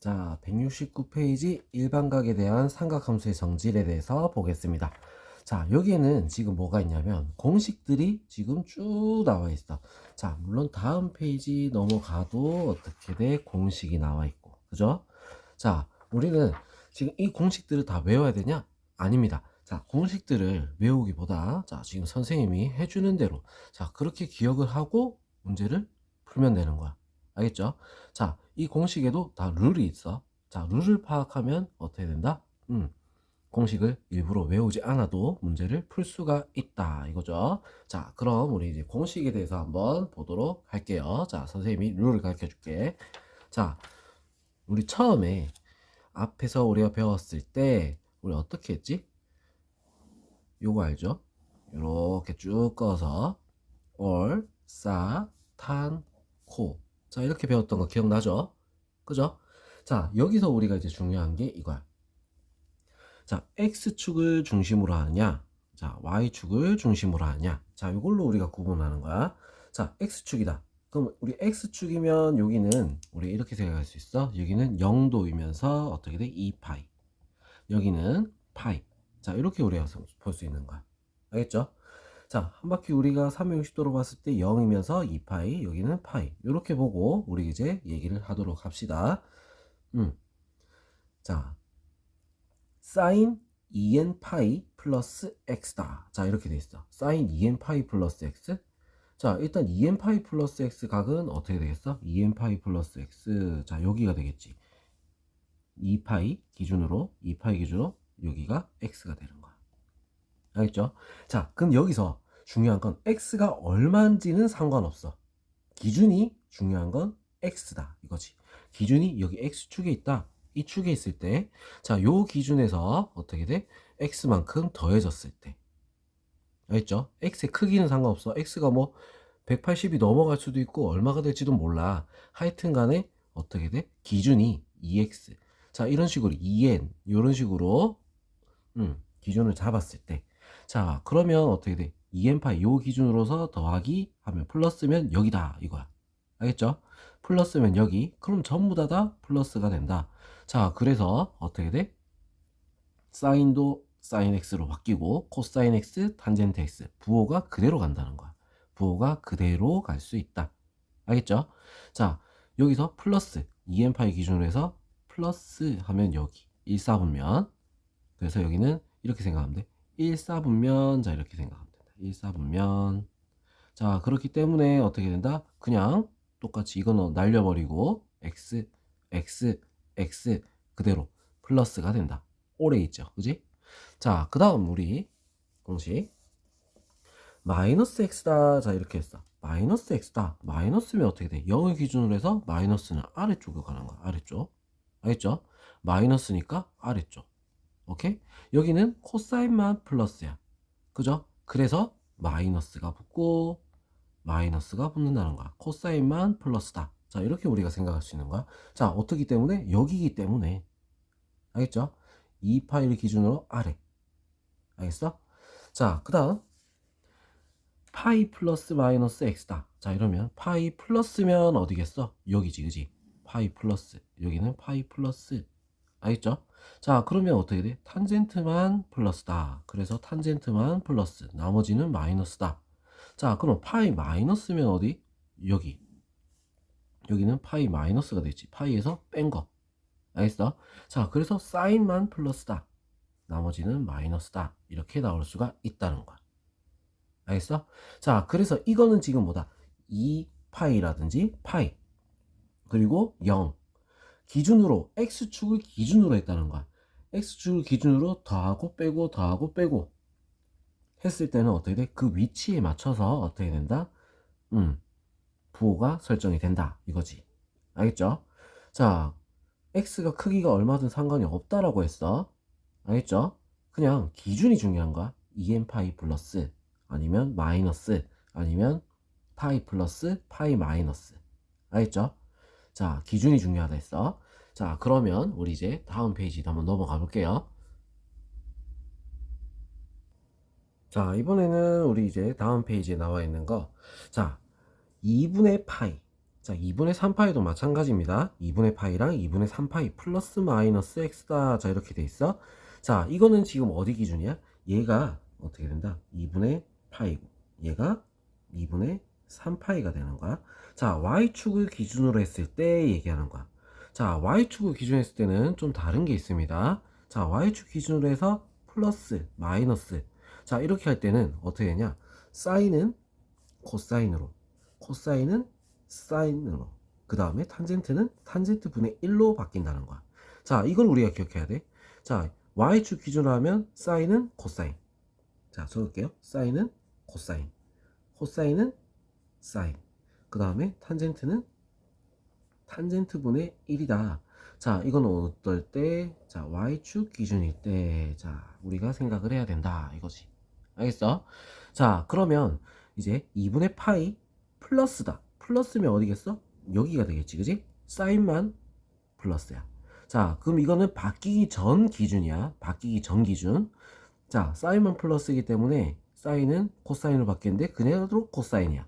자, 169페이지 일반각에 대한 삼각함수의 성질에 대해서 보겠습니다. 자, 여기에는 지금 뭐가 있냐면 공식들이 지금 쭉 나와 있어. 자, 물론 다음 페이지 넘어가도 어떻게 돼? 공식이 나와 있고. 그죠? 자, 우리는 지금 이 공식들을 다 외워야 되냐? 아닙니다. 자, 공식들을 외우기보다 자, 지금 선생님이 해주는 대로 자, 그렇게 기억을 하고 문제를 풀면 되는 거야. 알겠죠? 자, 이 공식에도 다 룰이 있어. 자, 룰을 파악하면 어떻게 된다? 음, 공식을 일부러 외우지 않아도 문제를 풀 수가 있다. 이거죠. 자, 그럼 우리 이제 공식에 대해서 한번 보도록 할게요. 자, 선생님이 룰을 가르쳐 줄게. 자, 우리 처음에 앞에서 우리가 배웠을 때, 우리 어떻게 했지? 요거 알죠? 요렇게 쭉 꺼서, 올, 싸, 탄, 코. 자, 이렇게 배웠던 거 기억나죠? 그죠? 자, 여기서 우리가 이제 중요한 게 이거야. 자, X축을 중심으로 하느냐, 자, Y축을 중심으로 하느냐. 자, 이걸로 우리가 구분하는 거야. 자, X축이다. 그럼 우리 X축이면 여기는 우리 이렇게 생각할 수 있어. 여기는 0도이면서 어떻게 돼? 2파이. 여기는 파이. 자, 이렇게 우리가 볼 수 있는 거야. 알겠죠? 자, 한 바퀴 우리가 360도로 봤을 때 0이면서 2파이, 여기는 파이. 이렇게 보고 우리 이제 얘기를 하도록 합시다. 음. 자, 사인 2n 파이 플러스 x다. 자, 이렇게 돼 있어. 사인 2n 파이 플러스 x. 자, 일단 2n 파이 플러스 x 각은 어떻게 되겠어? 2n 파이 플러스 x. 자, 여기가 되겠지. 2파이 기준으로, 2파이 기준으로 여기가 x가 되는 거야. 알겠죠? 자, 그럼 여기서 중요한 건 x가 얼마인지는 상관없어. 기준이 중요한 건 x다. 이거지. 기준이 여기 x축에 있다. 이 축에 있을 때, 자, 요 기준에서 어떻게 돼? x만큼 더해졌을 때. 알겠죠? x의 크기는 상관없어. x가 뭐 180이 넘어갈 수도 있고 얼마가 될지도 몰라. 하여튼 간에 어떻게 돼? 기준이 2x. 자, 이런 식으로 2n 이런 식으로 음, 기준을 잡았을 때. 자, 그러면 어떻게 돼? 2n파이 요 기준으로서 더하기 하면 플러스면 여기다 이거야. 알겠죠? 플러스면 여기. 그럼 전부 다 다 플러스가 된다. 자, 그래서 어떻게 돼? 사인도 사인 x로 바뀌고 코사인 x, 탄젠트 x 부호가 그대로 간다는 거야. 부호가 그대로 갈 수 있다. 알겠죠? 자, 여기서 플러스 2n파이 기준으로 해서 플러스 하면 여기 1, 4분면 그래서 여기는 이렇게 생각하면 돼. 1, 4분면 자 이렇게 생각하면 된다. 1, 4분면 자 그렇기 때문에 어떻게 된다? 그냥 똑같이 이거는 날려버리고 x, x, x 그대로 플러스가 된다. 오래 있죠. 그지? 자, 그 다음 우리 공식 마이너스 x다. 자, 이렇게 했어. 마이너스 x다. 마이너스면 어떻게 돼? 0을 기준으로 해서 마이너스는 아래쪽으로 가는 거야. 아래쪽. 알겠죠? 마이너스니까 아래쪽. 오케이? 여기는 코사인만 플러스야. 그죠? 그래서 마이너스가 붙고 마이너스가 붙는다는 거야. 코사인만 플러스다. 자, 이렇게 우리가 생각할 수 있는 거야. 자, 어떻기 때문에? 여기기 때문에. 알겠죠? 2파이를 기준으로 아래. 알겠어? 자, 그 다음. 파이 플러스 마이너스 x다. 자, 이러면 파이 플러스면 어디겠어? 여기지, 그지? 파이 플러스. 여기는 파이 플러스. 알겠죠? 자, 그러면 어떻게 돼? 탄젠트만 플러스다. 그래서 탄젠트만 플러스. 나머지는 마이너스다. 자, 그럼 파이 마이너스면 어디? 여기. 여기는 파이 마이너스가 되지. 파이에서 뺀 거. 알겠어? 자, 그래서 사인만 플러스다. 나머지는 마이너스다. 이렇게 나올 수가 있다는 거야. 알겠어? 자, 그래서 이거는 지금 뭐다? 2파이라든지 파이. 그리고 0. 기준으로, x축을 기준으로 했다는 거야. x축을 기준으로 더하고 빼고 더하고 빼고 했을 때는 어떻게 돼? 그 위치에 맞춰서 어떻게 된다? 음, 부호가 설정이 된다. 이거지. 알겠죠? 자, x가 크기가 얼마든 상관이 없다라고 했어. 알겠죠? 그냥 기준이 중요한 거야. 2n파이 플러스 아니면 마이너스 아니면 파이 플러스 파이 마이너스. 알겠죠? 자, 기준이 중요하다 했어. 자, 그러면 우리 이제 다음 페이지도 한번 넘어가 볼게요. 자, 이번에는 우리 이제 다음 페이지에 나와 있는 거. 자, 2분의 파이. 자, 2분의 3파이도 마찬가지입니다. 2분의 파이랑 2분의 3파이 플러스 마이너스 x다. 자, 이렇게 돼 있어. 자, 이거는 지금 어디 기준이야? 얘가 어떻게 된다? 2분의 파이고, 얘가 2분의 3파이가 되는 거야. 자, y축을 기준으로 했을 때 얘기하는 거야. 자, y축을 기준으로 했을 때는 좀 다른 게 있습니다. 자, y축 기준으로 해서 플러스, 마이너스. 자, 이렇게 할 때는 어떻게 되냐? 사인은 코사인으로, 코사인은 사인으로, 그 다음에 탄젠트는 탄젠트 분의 1로 바뀐다는 거야. 자, 이걸 우리가 기억해야 돼. 자, y축 기준으로 하면 사인은 코사인. 자, 적을게요. 사인은 코사인. 코사인은 사인. 그 다음에 탄젠트는 탄젠트 분의 1이다. 자, 이건 어떨 때? 자, y축 기준일 때, 자, 우리가 생각을 해야 된다. 이거지. 알겠어? 자, 그러면 이제 2분의 파이 플러스다. 플러스면 어디겠어? 여기가 되겠지. 그지? 사인만 플러스야. 자, 그럼 이거는 바뀌기 전 기준이야. 바뀌기 전 기준. 자, 사인만 플러스이기 때문에 사인은 코사인으로 바뀌는데 그대로 코사인이야.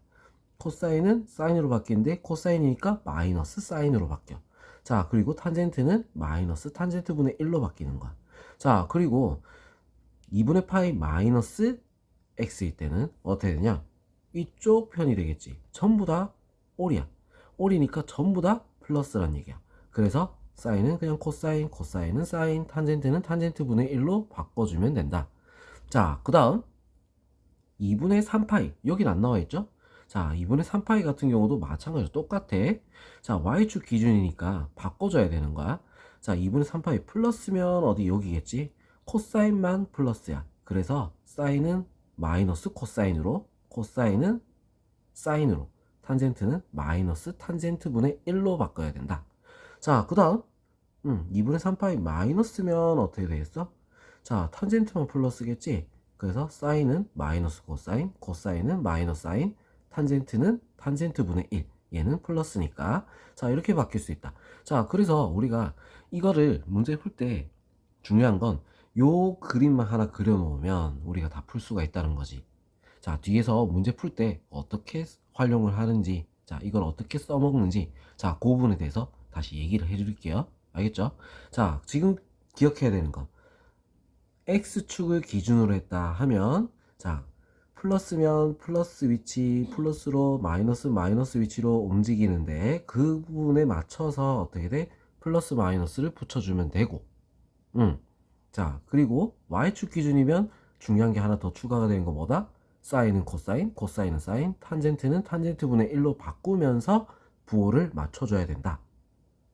코사인은 사인으로 바뀌는데 코사인이니까 마이너스 사인으로 바뀌어. 자, 그리고 탄젠트는 마이너스 탄젠트 분의 1로 바뀌는 거야. 자, 그리고 2분의 파이 마이너스 x일 때는 어떻게 되냐? 이쪽 편이 되겠지. 전부 다 올이야. 올이니까 전부 다 플러스란 얘기야. 그래서 사인은 그냥 코사인, 코사인은 사인, 탄젠트는 탄젠트 분의 1로 바꿔주면 된다. 자, 그 다음 2분의 3파이. 여긴 안 나와 있죠? 자, 2분의 3파이 같은 경우도 마찬가지로 똑같아. 자, y축 기준이니까 바꿔줘야 되는 거야. 자, 2분의 3파이 플러스면 어디 여기겠지? 코사인만 플러스야. 그래서 사인은 마이너스 코사인으로, 코사인은 사인으로, 탄젠트는 마이너스 탄젠트 분의 1로 바꿔야 된다. 자, 그 다음, 음, 2분의 3파이 마이너스면 어떻게 되겠어? 자, 탄젠트만 플러스겠지? 그래서 사인은 마이너스 코사인, 코사인은 마이너스 사인, 탄젠트는 탄젠트 분의 1. 얘는 플러스니까. 자, 이렇게 바뀔 수 있다. 자, 그래서 우리가 이거를 문제 풀 때 중요한 건 요 그림만 하나 그려놓으면 우리가 다 풀 수가 있다는 거지. 자, 뒤에서 문제 풀 때 어떻게 활용을 하는지, 자, 이걸 어떻게 써먹는지, 자, 그 부분에 대해서 다시 얘기를 해드릴게요. 알겠죠? 자, 지금 기억해야 되는 건 X축을 기준으로 했다 하면, 자, 플러스면 플러스 위치, 플러스로 마이너스 마이너스 위치로 움직이는데 그 부분에 맞춰서 어떻게 돼? 플러스 마이너스를 붙여주면 되고, 음. 자, 그리고 y축 기준이면 중요한 게 하나 더 추가가 되는 거 뭐다? 사인은 코사인, 코사인은 사인, 탄젠트는 탄젠트 분의 1로 바꾸면서 부호를 맞춰줘야 된다.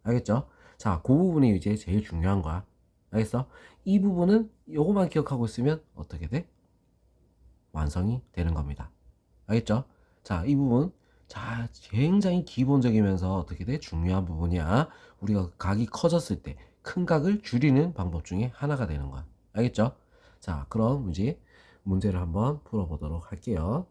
알겠죠? 자, 그 부분이 이제 제일 중요한 거야. 알겠어? 이 부분은 요거만 기억하고 있으면 어떻게 돼? 완성이 되는 겁니다. 알겠죠? 자, 이 부분 자, 굉장히 기본적이면서 어떻게 돼? 중요한 부분이야. 우리가 각이 커졌을 때 큰 각을 줄이는 방법 중에 하나가 되는 거야. 알겠죠? 자, 그럼 이제 문제를 한번 풀어보도록 할게요.